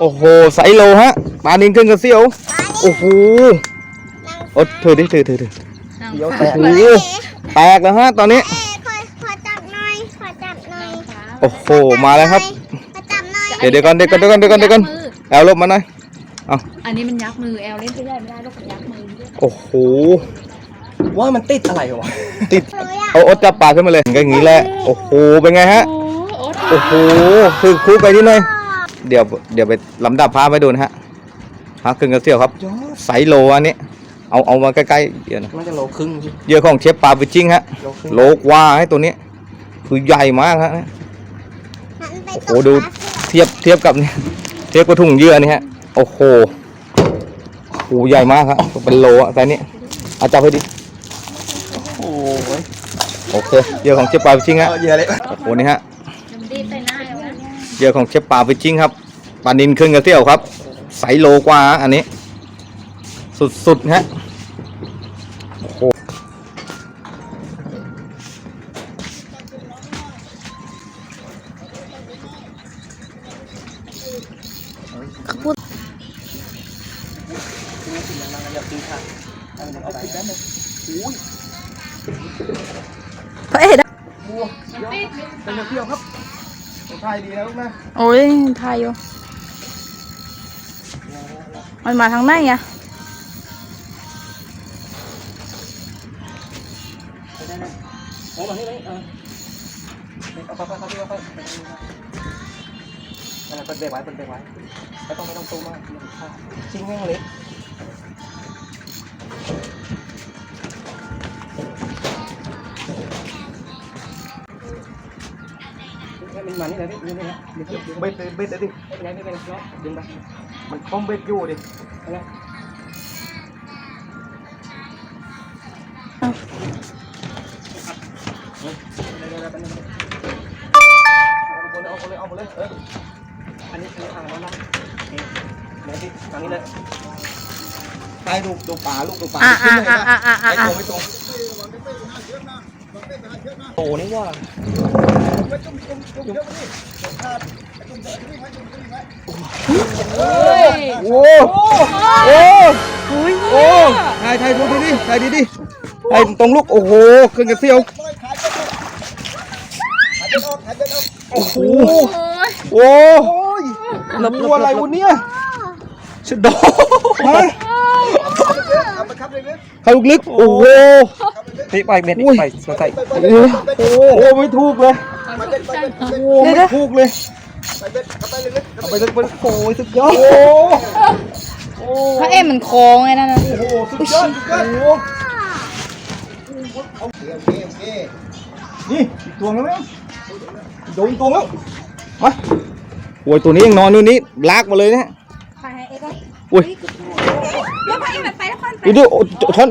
โอ้โหไซโลฮะปลานินขึ้นกระเซียว โอ้โหโอ้ถือดิถือถือถือเดี๋ยวโอ้โหแตกแล้วฮะตอนนี้เอ๊ะขอขอจับหน่อย ขอจับหน่อยโอ้โหมาแล้วครับ ขอจับหน่อย เดี๋ยวเดี๋ยวก่อนเดี๋ยวก่อนเดี๋ยวก่อนเดี๋ยวก่อนเดี๋ยวก่อนแอลลบมาหน่อยอันนี้มันยักมือแอลเล่นไม่ได้ไม่ได้ลูกมันยักมือด้วยโอ้โหว่ามันติดอะไรวะติดเลยอะเอาอดจับปลาขึ้นมาเลยก็อย่างนี้แหละโอ้โหเป็นไงฮะโอ้โหโอ้โหคือคูไปนิดหน่อย เดี๋ยวเดี๋ยวไปลำดับภาพไปดูนะฮะฮะขึ้นกระเซียวครับยอดไซโลอันนี้เอาเอามาใกล้ๆเดี๋ยวนะน่าจะโลครึ่งพี่เหยื่อของเชฟปลาฟิชชิ่งฮะโลครึ่งโลกว่าให้ตัวนี้ คือใหญ่มากฮะหันไปโอ้ตโหกดูปลาเสือเทียบเทียบกับเนี่ยเทียบกับถุงเหยื่อนี่ฮะโอ้โหโอ้โหใหญ่มากครับเป็นโลอะแต่นี้เอาจับให้ดิโอ้ยโอเคเหยื่อของเชฟปลาฟิชชิ่งฮะเอาเยอะเลยโอ้โหนี่ฮะ เหยื่อของเชฟปลาฟิชชิ่งครับปลานินขึ้นกระเตี้ยวครับไซส์โลกว่าฮะอันนี้ สุดๆฮะโอ้โหพระเอกเป็นเที่ยวครับ ถ่ายดีนะลูกนะโอ้ยถ่ายอยู่มันมาทางไหนอะโอ้มาที่ไหนเออเอาไปไปไปไปไปอะไรเป็นเบรกไว้เป็นเบรกไว้ไม่ต้องไม่ต้องตู้มากชิ้นแห้งเล็ก มันมานี่เลยดินี่นะเดี๋ยวเบ็ดเบ็ดดิไม่เป็นไรไม่เป็นไรเนาะดึงไปมันค อมเบ็ดอยู่ดิอะไรเอาไปเลยเอาไปเลยเอาไปเลยเอออันนี้คืออ่างน้ำนะไหนที่ทยใต้ลูกดูป่าลูกดูป่าอะอะอะอะอะไม่อะตรงไม่ตรงโอ้โอ้โหโอ้โหโอ้ถ่ายถ่ายดูดิดิถ่ายดิดิถ่ายตรงลูก โอ้โหขึ้นกระเซียวโอ้โหโอ้ยลำตัวอะไรวะเนี่ยชะโดฮะเข้าลูกลึก โอ้โหตีไปเม็ดไปใส่โอ้โหไม่ถูกเลย โอ้โหไม่ถูกเลยเอาไปลึกไปโอ้ยสุดยอโอ้ดโหพระเอกมันโค้งไงนั่นนะโอ้โหสุดยอดสุดยอดโอ้โหนี่อีกตัวแล้วไหมโดนตัวแล้วมาโอ้ยตัวนี้ยังนอนอยู่นี่ลากมาเลยเนี่ยถ่ายให้เอ็กซ์อุ้ยแล้วพระเอกมันไปแล้วคนดูดิโอ้ช้อน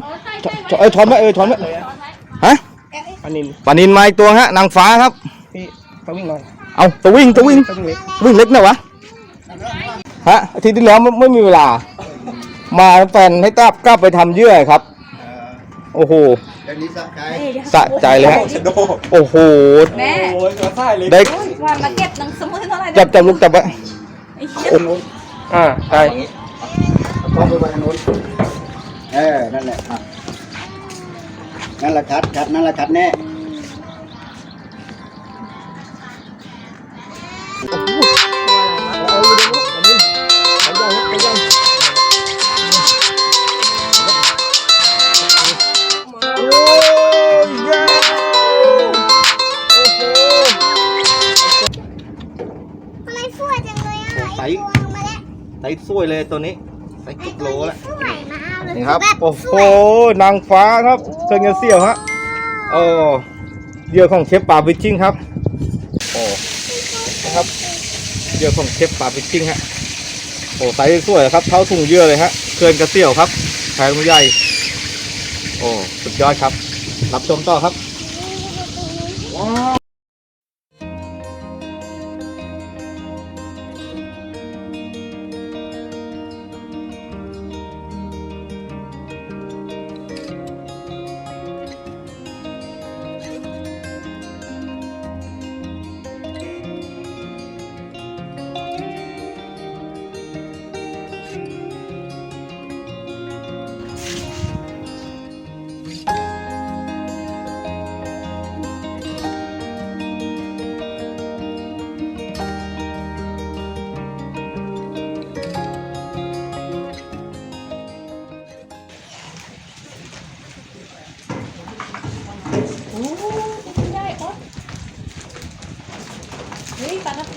ช้อนเอ้ยช้อนไหมเอ้ยช้อนไหมฮะอันนี้ปลานินมาอีกตัวฮะนางฟ้าครับพี่ ต้องวิ่งหน่อยเอาตัววิ่งตัววิ่งต้องวิ่งเล็กวิ่งเล็กหน่อยวะฮะอาทิตย์ที่แล้วไม่ไม่มีเวลา มาแฟนให้กลับกลับไปทำเยื่อครับ โอ้โหสะใจเลยฮะชะโดโอ้โห แม่โอ้ยกระต่ายเลยได้วันมาเก็บหนังสมุนเท่าไหร่จับจับลูกจับไว้ไอ้เหี้ยอ่าได้กล้องไปไว้ทางโน้นเออนั่นแหละอะนั่นแหละชัดชัดนั่นแหละชัดแน่ ทำไมสวยจังเลยอะใสไอ้ตัวมาแล้วใส่สวยเลยตัวนี้ใส่ไอ้กิตัโลวนี้แล้วสวยมากเลยนี่ครับ แบบโอ้โหวยนางฟ้าครับเครื่องเงินเสี่ยวฮะโอ้เหยื่อของเชฟปาฟิชชิ่งครับ โอ้ นะครับเยื่อของเชฟปลาฟิชชิ่งฮะโอ้ไซส์สวยครับเท้าถุงเยื่อเลยฮะเคลื่อนกระเสี่ยวครับแพงใหญ่โอ้สุดยอดครับ รับชมต่อครับ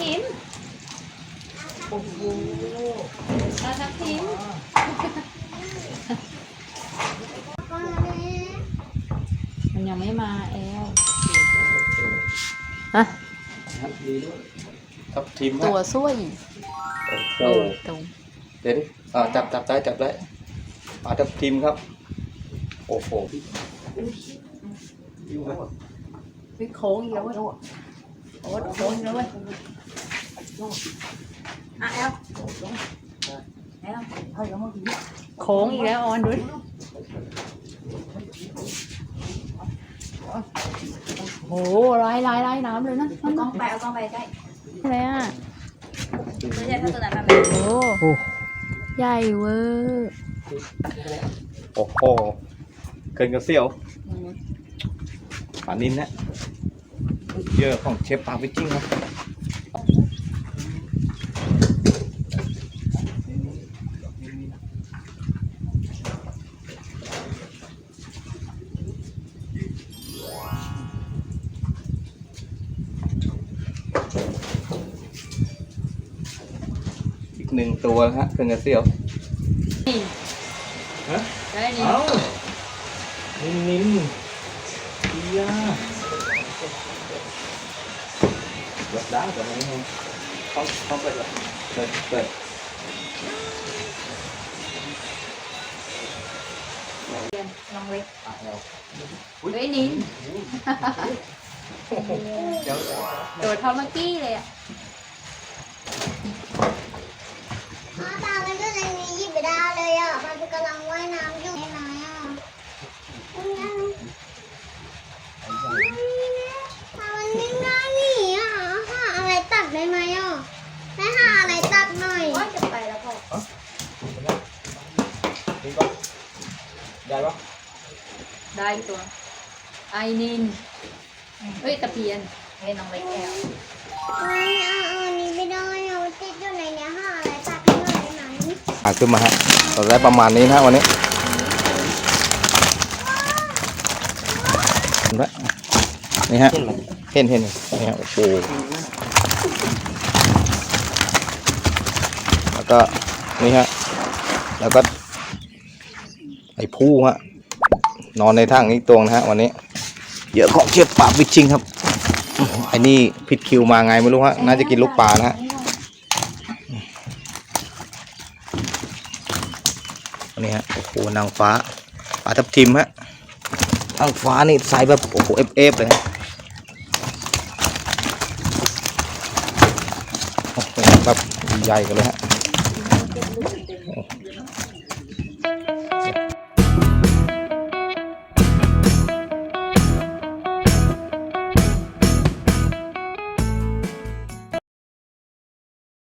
ทิมโอ้โหปลาทับทิมก็เลยมันยังไม่มาแอลฮะครับทีมฮะตัวสวยโอ้โหตรงเดี๋ยวดิอ่าจับจับได้จับได้ปลาทับทิมครับ โอ้โหวิโค้งอีกแล้วเว้ยโอ้โค้งอีกแล้วเว้ย อะแอลแอลโค้งอีกแล้วออนดูดิโอ้โหลายลายลายน้ำเลยนะเอากล้องไปเอากล้องไปใกล้อะไรอะไม่ใช่ถ้าตัวนั้นมันโอ้ใหญ่เวอร์โอ้โหเกินกระเซี่ยวปลานินนะเหยื่อของเชฟปลาวิจิ้งครับ หนึ่งตัวนะฮะเกินกระเซี่ยวฮะได้นี่เอ้านิ่มนิ่มเฮียเปิดได้แต่ไม่ให้เขาเขาเปิดเหรอเปิดเปิดลองเล็กอะเอาเฮ้ยนินเดี๋ยวตัวเท่าเมื่อกี้เลยอะ อ๋อตามันก็เลยมีหยิบไปได้ เลยอะมันกำลังว่ายน้ำอยู่ในน้ำอะตรงนั้นตามันไม่น่าหนีอะหาอะไรตัดได้ไหมอะให้หาอะไรตัดหน่อยว่าจะไปแล้วพ่อนี่ก็ได้ปะได้ตัว ไอนินเฮ้ยตะเพียนเฮ้ยน้องเล็กแก้วไม่เอาอันนี้ไม่ได้อะมันติดอยู่ในเนี้ยหาอะไรตัดให้หน่อยได้ไหม อะขึ้นมาฮะ เราได้ประมาณนี้นะวันนี้เห็นไหมนี่ฮะเห็นเห็นนี่ฮะโอ้โหแล้วก็นี่ฮะแล้วก็ไอ้ผู้ฮะนอนในถังนี้ตวงนะฮะวันนี้เยอะของเชฟปลาวิชิงครับไอ้นี่ผิดคิวมาไงไม่รู้ฮะน่าจะกินลูกปลานะฮะ นี่ฮะ โอ้โหนางฟ้าปลาทับทิมฮะนางฟ้านี่ใส่แบบโอ้โหเอฟเอฟเลยโอ้โหแบบใหญ่กันเลยฮะ